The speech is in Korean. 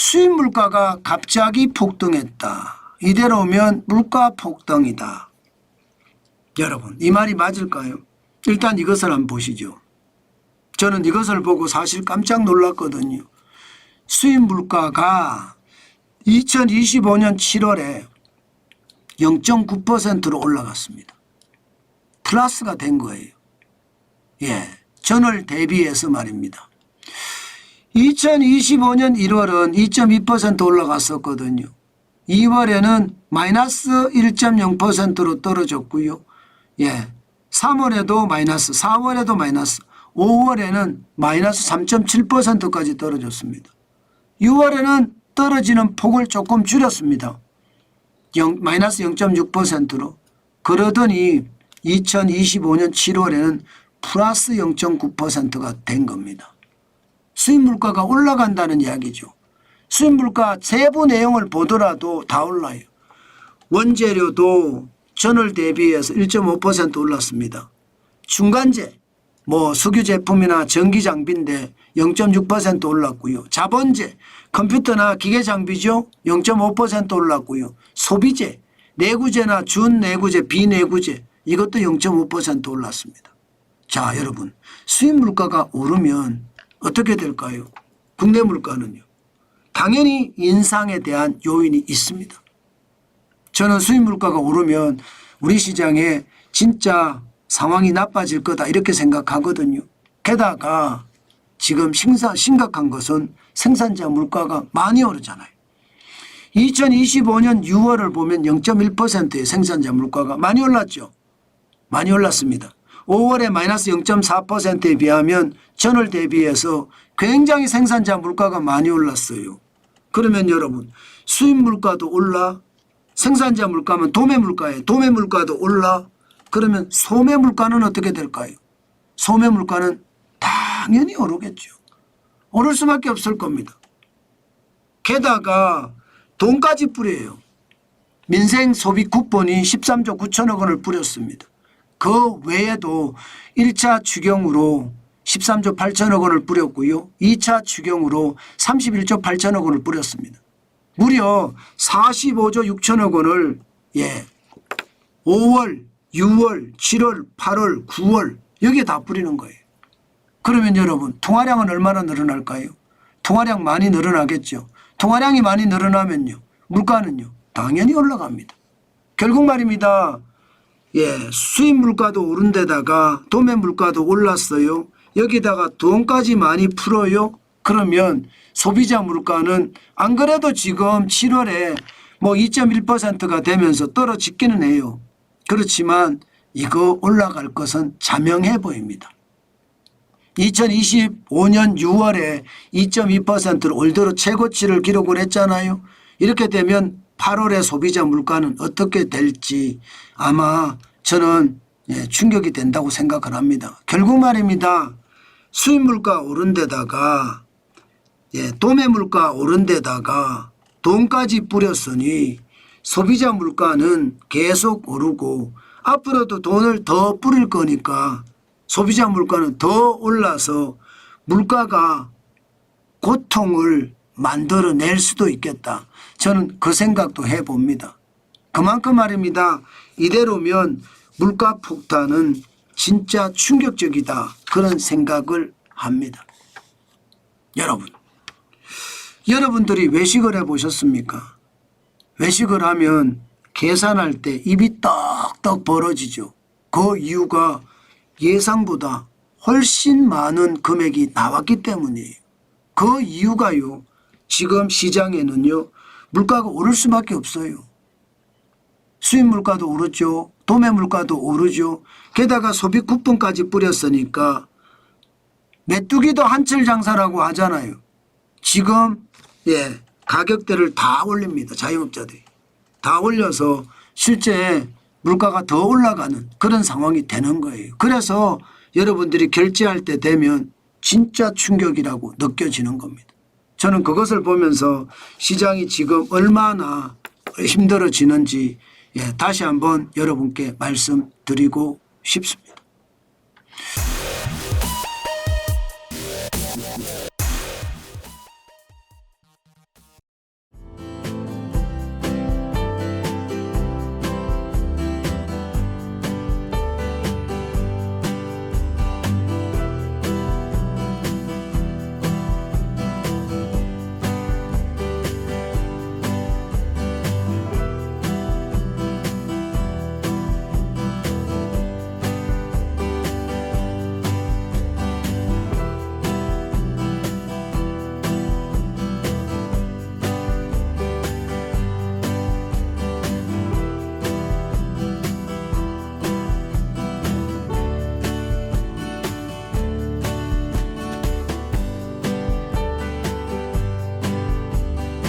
수입 물가가 갑자기 폭등했다. 이대로면 물가 폭등이다. 여러분, 이 말이 맞을까요? 일단 이것을 한번 보시죠. 저는 이것을 보고 사실 깜짝 놀랐거든요. 수입 물가가 2025년 7월에 0.9%로 올라갔습니다. 플러스가 된 거예요. 예. 전월 대비해서 말입니다. 2025년 1월은 2.2% 올라갔었거든요. 2월에는 마이너스 1.0%로 떨어졌고요. 예. 3월에도 마이너스, 4월에도 마이너스, 5월에는 마이너스 3.7%까지 떨어졌습니다. 6월에는 떨어지는 폭을 조금 줄였습니다. 0, 마이너스 0.6%로. 그러더니 2025년 7월에는 플러스 0.9%가 된 겁니다. 수입 물가가 올라간다는 이야기죠. 수입 물가 세부 내용을 보더라도 다 올라요. 원재료도 전월 대비해서 1.5% 올랐습니다. 중간재 뭐 석유 제품이나 전기 장비인데 0.6% 올랐고요. 자본재 컴퓨터나 기계 장비죠. 0.5% 올랐고요. 소비재 내구재나 준내구재 비내구재 이것도 0.5% 올랐습니다. 자 여러분 수입 물가가 오르면 어떻게 될까요? 국내 물가는요. 당연히 인상에 대한 요인이 있습니다. 저는 수입 물가가 오르면 우리 시장에 진짜 상황이 나빠질 거다 이렇게 생각하거든요. 게다가 지금 심사, 심각한 것은 생산자 물가가 많이 오르잖아요. 2025년 6월을 보면 0.1%의 생산자 물가가 많이 올랐죠. 많이 올랐습니다. 5월에 마이너스 0.4%에 비하면 전월 대비해서 굉장히 생산자 물가가 많이 올랐어요. 그러면 여러분 수입 물가도 올라 생산자 물가면 도매 물가에 도매 물가도 올라 그러면 소매 물가는 어떻게 될까요? 소매 물가는 당연히 오르겠죠. 오를 수밖에 없을 겁니다. 게다가 돈까지 뿌려요. 민생 소비 쿠폰이 13조 9천억 원을 뿌렸습니다. 그 외에도 1차 추경으로 13조 8천억 원을 뿌렸고요. 2차 추경으로 31조 8천억 원을 뿌렸습니다. 무려 45조 6천억 원을 예 5월, 6월, 7월, 8월, 9월 여기에 다 뿌리는 거예요. 그러면 여러분 통화량은 얼마나 늘어날까요? 통화량 많이 늘어나겠죠. 통화량이 많이 늘어나면요. 물가는요. 당연히 올라갑니다. 결국 말입니다. 예, 수입 물가도 오른 데다가 도매 물가도 올랐어요. 여기다가 돈까지 많이 풀어요. 그러면 소비자 물가는 안 그래도 지금 7월에 뭐 2.1%가 되면서 떨어지기는 해요. 그렇지만 이거 올라갈 것은 자명해 보입니다. 2025년 6월에 2.2%로 올 들어 최고치를 기록을 했잖아요. 이렇게 되면 8월의 소비자 물가는 어떻게 될지 아마 저는 예, 충격이 된다고 생각을 합니다. 결국 말입니다. 수입 물가 오른 데다가 예, 도매 물가 오른 데다가 돈까지 뿌렸으니 소비자 물가는 계속 오르고 앞으로도 돈을 더 뿌릴 거니까 소비자 물가는 더 올라서 물가가 고통을 만들어낼 수도 있겠다. 저는 그 생각도 해봅니다. 그만큼 말입니다. 이대로면 물가 폭탄은 진짜 충격적이다. 그런 생각을 합니다. 여러분, 여러분들이 외식을 해 보셨습니까? 외식을 하면 계산할 때 입이 떡떡 벌어지죠. 그 이유가 예상보다 훨씬 많은 금액이 나왔기 때문이에요. 그 이유가요. 지금 시장에는요. 물가가 오를 수밖에 없어요. 수입 물가도 오르죠. 도매 물가도 오르죠. 게다가 소비 쿠폰까지 뿌렸으니까 메뚜기도 한철 장사라고 하잖아요. 지금 예 가격대를 다 올립니다. 자영업자들이 다 올려서 실제 물가가 더 올라가는 그런 상황이 되는 거예요. 그래서 여러분들이 결제할 때 되면 진짜 충격이라고 느껴지는 겁니다. 저는 그것을 보면서 시장이 지금 얼마나 힘들어지는지 예, 다시 한번 여러분께 말씀드리고 싶습니다.